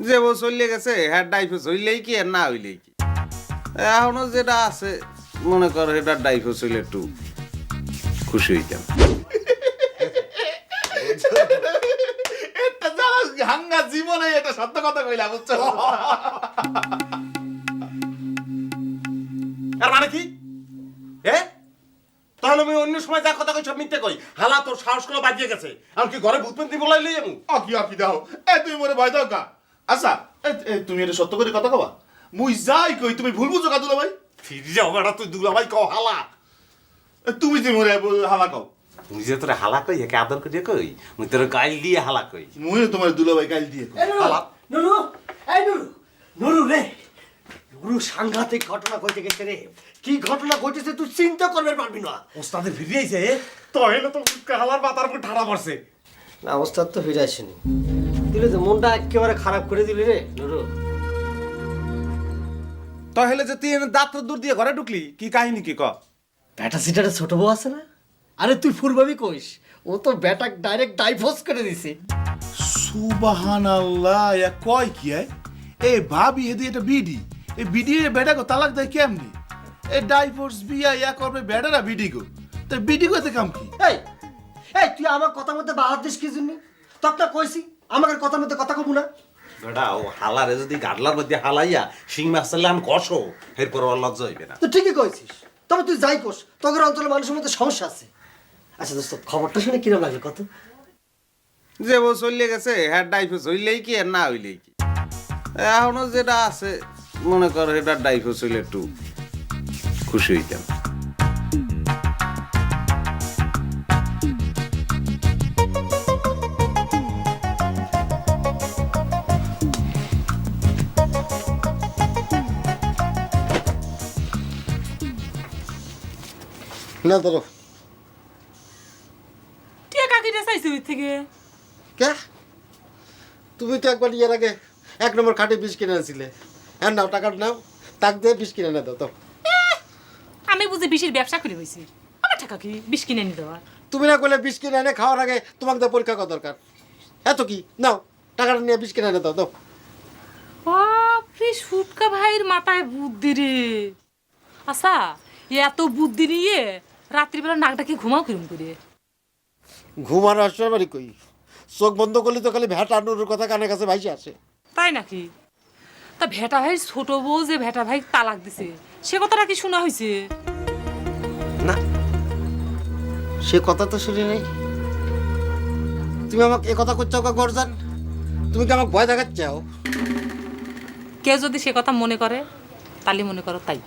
যে বউ চলে গেছে হ্যাঁ ডাইফোস হইলেই কি আর না হইলেই কি? এখনও যেটা আছে মনে করো এটা ডাইফোস হইলে একটু খুশি হইতাম। হাঙ্গা জীবনে এটা সত্য কথা কইলা বুঝছ? আর মানে কি? এ তাহলে আমি অন্য সময় যা কথা কই সব মিথ্যে কই। হালা তোর সাহস করে বাজিয়ে গেছে। আর কি ঘরে ভূতপন্থী বলাই লই আমি? অকি অকি দাও? এ তুমি মরে ভয় দাও কা? আচ্ছা তুমি এটা সত্য করে কথা কবা। মুই যাই কই তুমি ভুল বুঝো কাদুলা ভাই। ফিরে যাও বেটা তুই দুলাভাই কও হালা। এ, তুমি যে মরে বল- হালা কও। তুই যে তোর হালা কই একে আদর করিয়ে কই? মুই তোর গাইল দিয়ে হালা কই। মুই তোমার দুলা ভাই গাইল দিয়ে কই। হালা। নুরু এই নুরু নুরু রে। নুরু সাংঘাতিক ঘটনা ঘটে গেছে রে। কি ঘটনা ঘটেছে তুই চিন্তা করবে পারবি না। ওস্তাদে ফিরে আইছে তো হইল তো হালার মাথার উপর ঠাড়া পড়ছে না ওস্তাদ তো ফিরে আসেনি। দিলে তো মনটা একেবারে খারাপ করে দিলি রে নুরু। তাহলে যে তুই দাঁত দূর দিয়ে ঘরে ঢুকলি কি কাহিনী কি ক? ব্যাটা সিটারে ছোট বউ আছে না? আরে তুই ফুরবাবি কইস ও তো ব্যাটা ডাইরেক্ট ডাইভোর্স করে দিছে। সুবাহান আল্লাহ ইয়া কয় কি আয় এ ভাবি হেদি এটা বিডি। এ বিডি এর বেটা গো তালাক দেয় কেমনি? এ ডাইভোর্স বিয়া ইয়া করবে বেটারা বিডি গো? তো বিডি গোতে কাম কি? এই এই তুই আমার কথা মধ্যে বাহাত দিস কি জন্য? তখন কইছি আমাকে কথা মধ্যে কথা কব না। বেটা ও হালারে যদি গাডলার মধ্যে হালাইয়া শিং মাছ চাইলে আমি কষো এরপর আর লজ্জা হইবে না। তুই ঠিকই কইছিস। তবে তুই যাই কোস তোদের অঞ্চলের মানুষের মধ্যে সমস্যা আছে। আচ্ছা দোস্ত খবরটা শুনে কিরম লাগল কত? যে বউ চলে গেছে হ্যাঁ ডাইফোস হইলেই কি আর না হইলেই কি? এখনও যেটা আছে মনে করো এটা ডাইফোস হইলে একটু খুশি হইতাম। না ধরো। টিয়া কাকিটা চাইছি ওই থেকে। কে? তুমি তো একবার ইয়ের আগে এক নম্বর খাটে বিষ কিনে আনছিলে হ্যাঁ নাও টাকাটা নাও। তাক দিয়ে বিষ কিনে না দাও তো। আমি বুঝি বিষের ব্যবসা করে হয়েছি আমার টাকা কি বিষ কিনে নি তুমি না করলে বিষ কিনে এনে খাওয়ার আগে তোমাকে তো পরীক্ষা করা দরকার। এত কি? নাও টাকাটা নিয়ে বিষ কিনে এনে দাও দাও বাপরে সুটকা ভাইয়ের মাথায় বুদ্ধি রে। আচ্ছা এত বুদ্ধি নিয়ে রাত্রিবেলা নাকটাকে ঘুমাও কিরম করে? ঘুমার আসবে বাড়ি কই? চোখ বন্ধ করলে তো খালি ভেটা নুরুর কথা কানে কাছে ভাইসে আসে। তাই নাকি? তা ভেটা ভাই ছোট বউ যে ভেটা ভাই তালাক দিছে সে কথাটা কি শোনা হয়েছে না সে কথা তো শুনি নাই। তুমি আমাকে এ কথা করছ কা গরজান? তুমি কি আমাকে ভয় দেখাচ্ছাও? কেউ যদি সে কথা মনে করে তাহলে মনে করো তাই।